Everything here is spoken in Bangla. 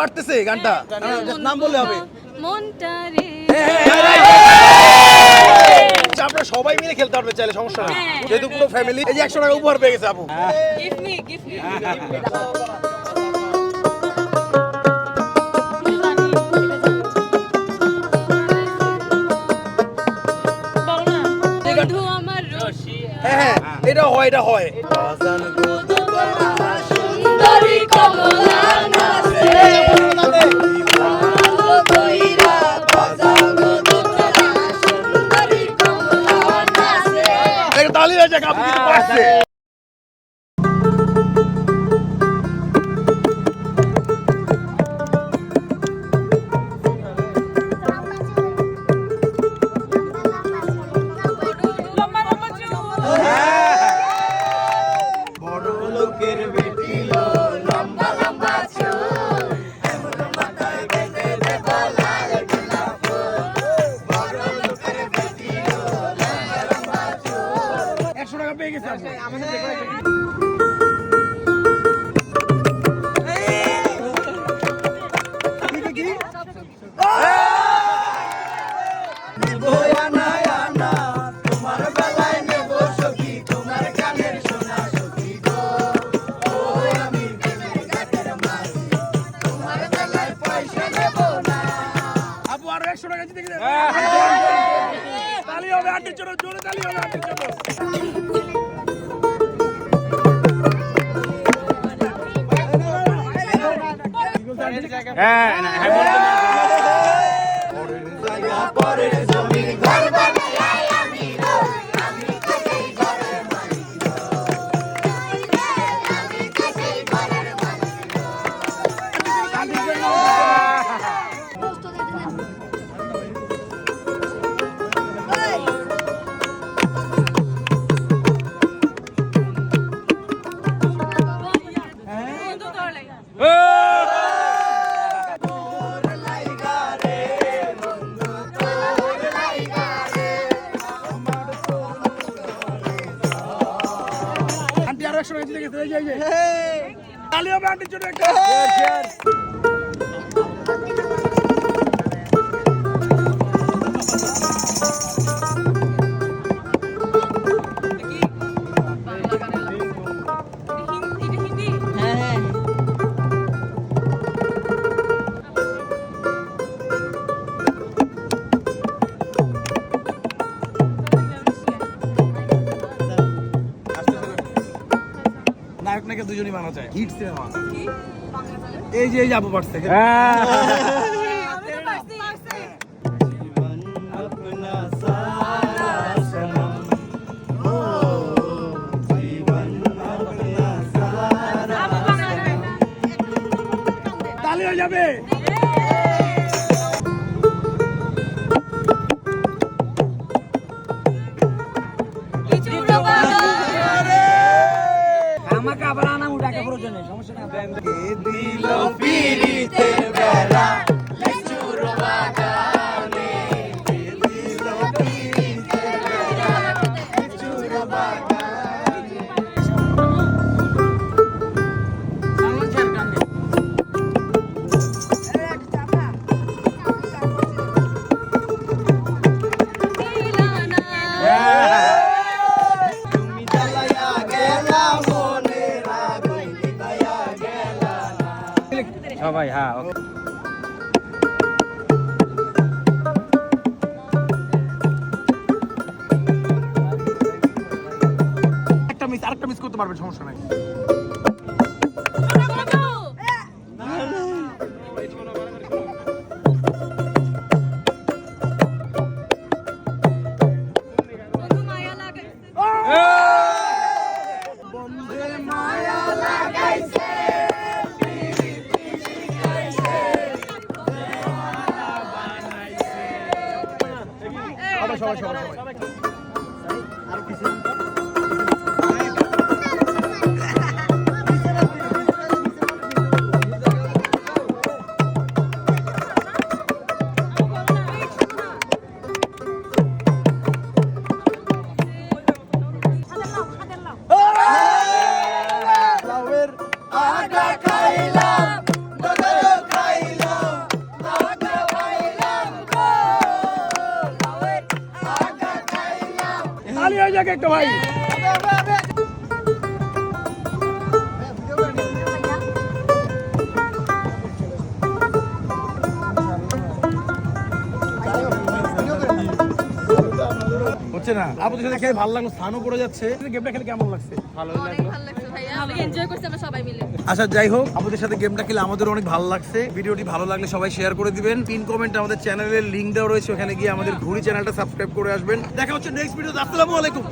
পারতেছে গানটা। না, নাম বললে হবে। রে। আচ্ছা, সবাই মিলে খেলতে পারবে চাইলে সমস্যা নেই। হ্যাঁ। যেহেতু পুরো ফ্যামিলি এই যে একশো টাকা উপহার পেয়ে গেছে আপু। আমার হ্যাঁ হ্যাঁ এটা হয় এটা হয়। আরও একশো টাকা জিতে গেছে তালি হবে আন্টির জন্য জোরে তালি হবে আন্টির জন্য 哎，还不能 জিতে গেছে এই যে, এই যে। তালি হবে জন্য একটা নায়ক নায়িকা দুজনই মানা যায় হিট সিনেমা এই যে এই যে আপু পারছে। হয়ে। যাবে। আমাকে আবার আনা উঠাকে নেই সমস্যা না দিল পিড়িতে বেলা সবাই হ্যাঁ। একটা মিস আরেকটা মিস করতে পারবেন সমস্যা নাই সবাই সবাই সবাই। একটা ভাই। হচ্ছে না? আপনি সাথে খেয়ে ভালো লাগল, স্থানও পড়ে যাচ্ছে। গেমটা খেলে কেমন লাগছে? ভালো লাগছে। ভাইয়া অনেক এনজয় করছি আমরা সবাই মিলে। আচ্ছা যাই হোক আমাদের সাথে গেমটা খেলে আমাদের অনেক ভালো লাগছে। ভিডিওটি ভালো লাগলে সবাই শেয়ার করে দিবেন। পিন কমেন্ট আমাদের চ্যানেলের লিঙ্ক দেওয়া রয়েছে ওখানে গিয়ে আমাদের ঘুরি চ্যানেলটা সাবস্ক্রাইব করে আসবেন। দেখা হচ্ছে নেক্সট ভিডিও আসসালামু আলাইকুম।